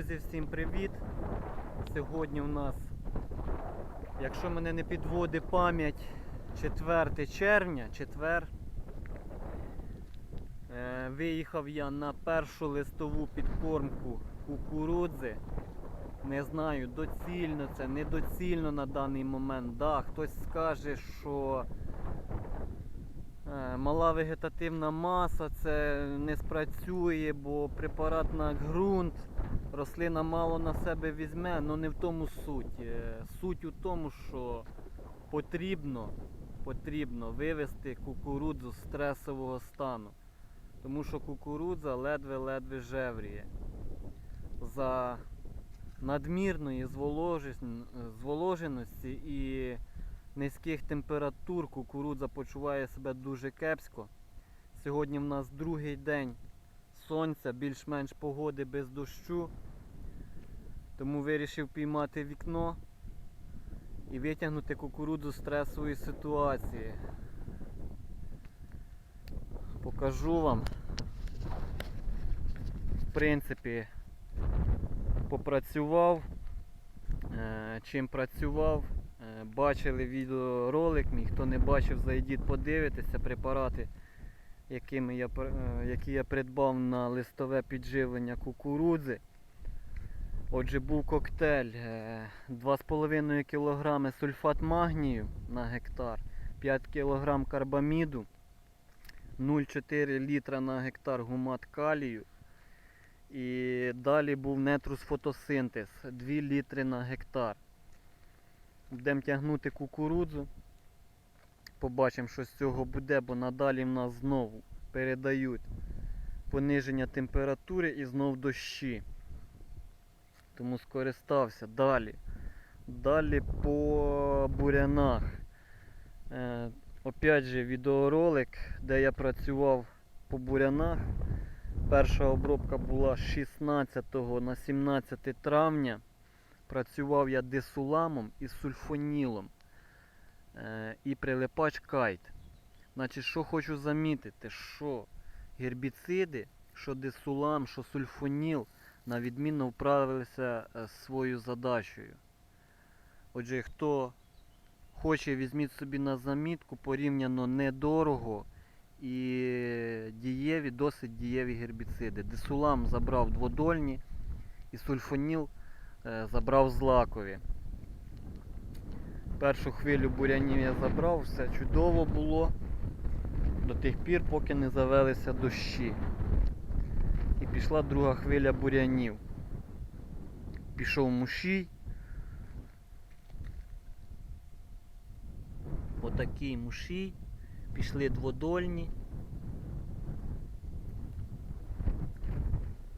Друзі, всім привіт! Сьогодні у нас, якщо мене не підводить пам'ять, 4 червня, четвер. Е, Виїхав я на першу листову підкормку кукурудзи. Не знаю, доцільно це, недоцільно на даний момент. Да, хтось скаже, що Е, Мала вегетативна маса, це не спрацює, бо препарат на ґрунт, рослина мало на себе візьме, але не в тому суть. Е, Суть у тому, що потрібно, потрібно вивести кукурудзу з стресового стану. Тому що кукурудза ледве-ледве жевріє. За надмірної зволоженості і низьких температур кукурудза почуває себе дуже кепсько. Сьогодні в нас другий день сонця, більш-менш погоди без дощу. Тому вирішив піймати вікно і витягнути кукурудзу з стресової ситуації. Покажу вам. В принципі, попрацював. Е, Чим працював, Е, Бачили відеоролик мій, хто не бачив, зайдіть подивитися препарати, якими я, е, які я придбав на листове підживлення кукурудзи. Отже, був коктейль е, 2,5 кг сульфат магнію на гектар, 5 кг карбаміду, 0,4 літра на гектар гумат калію. І далі був нетрус фотосинтез 2 літри на гектар. Будемо тягнути кукурудзу. Побачимо, що з цього буде, бо надалі в нас знову передають пониження температури і знов дощі. Тому скористався. Далі. Далі по бурянах. Е, опять же відеоролик, де я працював по бурянах. Перша обробка була з 16 на 17 травня. Працював я десуламом і сульфонілом е, і прилипач кайт. Значить, що хочу замітити, що гербіциди, що десулам, що сульфоніл на відмінно вправилися е, з своєю задачею. Отже, хто хоче, візьміть собі на замітку, порівняно недорого і дієві, досить дієві гербіциди. Десулам забрав дводольні і сульфоніл е, забрав злакові. Першу хвилю бурянів я забрав, все чудово було до тих пір, поки не завелися дощі. Пішла друга хвиля бурянів. Пішов мушій. Отакий мушій. Пішли дводольні.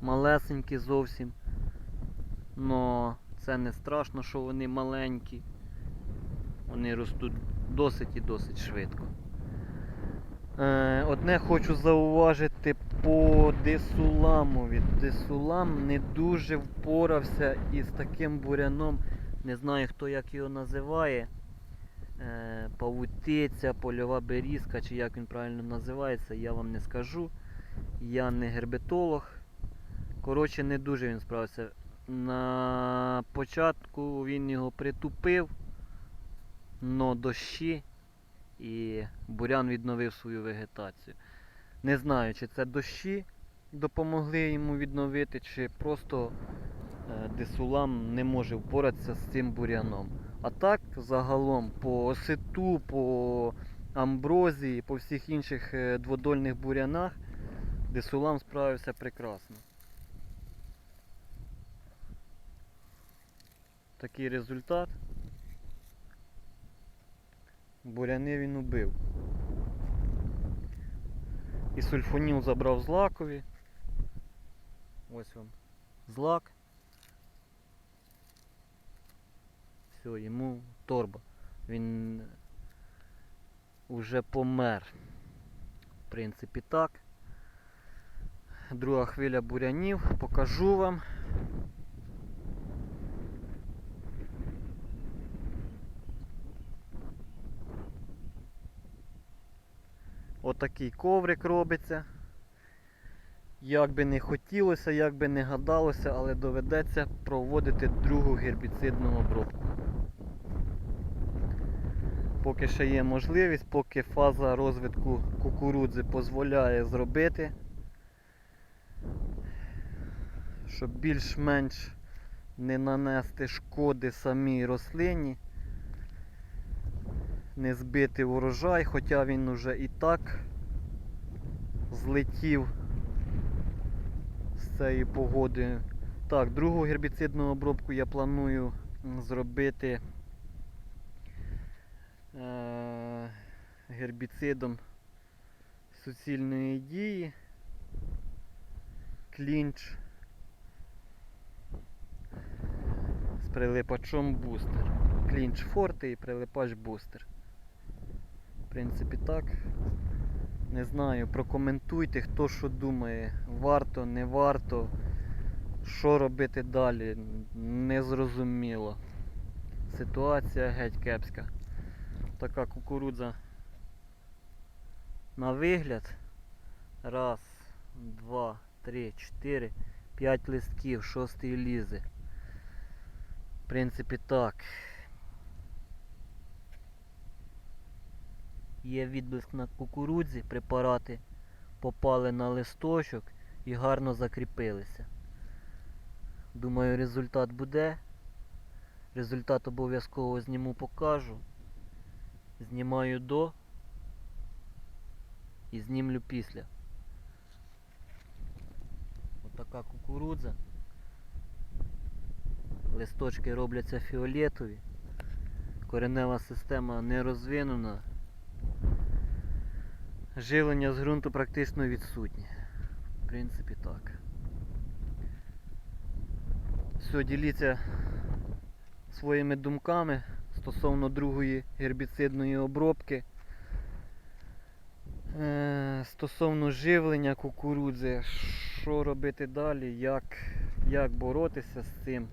Малесенькі зовсім. Но це не страшно, що вони маленькі. Вони ростуть досить і досить швидко. Е, одне хочу зауважити по десуламові. Десулам не дуже впорався із таким буряном. Не знаю хто як його називає. Е, павутиця, польова берізка, чи як він правильно називається, я вам не скажу. Я не гербетолог. Коротше, не дуже він справився. На початку він його притупив, но дощі і бурян відновив свою вегетацію. Не знаю, чи це дощі допомогли йому відновити, чи просто е, десулам не може впоратися з цим буряном. А так, загалом, по осету, по амброзії, по всіх інших е, дводольних бурянах, десулам справився прекрасно. Такий результат. Буряни він убив. І сульфоніл забрав злакові. Ось вам злак. Все, йому торба. Він уже помер. В принципі так. Друга хвиля бурянів. Покажу вам. Отакий коврик робиться. Як би не хотілося, як би не гадалося, але доведеться проводити другу гербіцидну обробку. Поки ще є можливість, поки фаза розвитку кукурудзи дозволяє зробити, щоб більш-менш не нанести шкоди самій рослині, не збити урожай, хоча він уже і так злетів з цієї погоди. Так, другу гербіцидну обробку я планую зробити е- гербіцидом суцільної дії. Клінч з прилипачом бустер. Клінч форте і прилипач бустер. Принципі, так. Не знаю, прокоментуйте, хто що думає. Варто, не варто. Що робити далі? Незрозуміло. Ситуація геть кепська. Така кукурудза на вигляд. Раз, два, три, чотири, п'ять листків, шостий лізе. В принципі так. Є відблиск на кукурудзі, препарати попали на листочок і гарно закріпилися. Думаю, результат буде. Результат обов'язково зніму покажу. Знімаю до і знімлю після. Отака кукурудза. Листочки робляться фіолетові. Коренева система не розвинена. Живлення з ґрунту практично відсутнє. В принципі так. Все, діліться своїми думками стосовно другої гербіцидної обробки. Е, Стосовно живлення кукурудзи, що робити далі, як, як боротися з цим.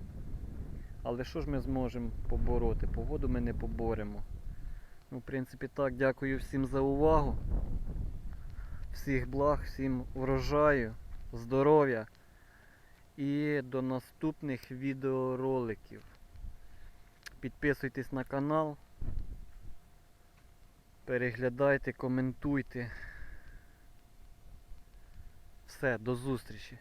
Але що ж ми зможемо побороти? Погоду ми не поборемо. Ну, в принципі, так, дякую всім за увагу. Всіх благ, всім врожаю, здоров'я і до наступних відеороликів. Підписуйтесь на канал, переглядайте, коментуйте. Все, до зустрічі!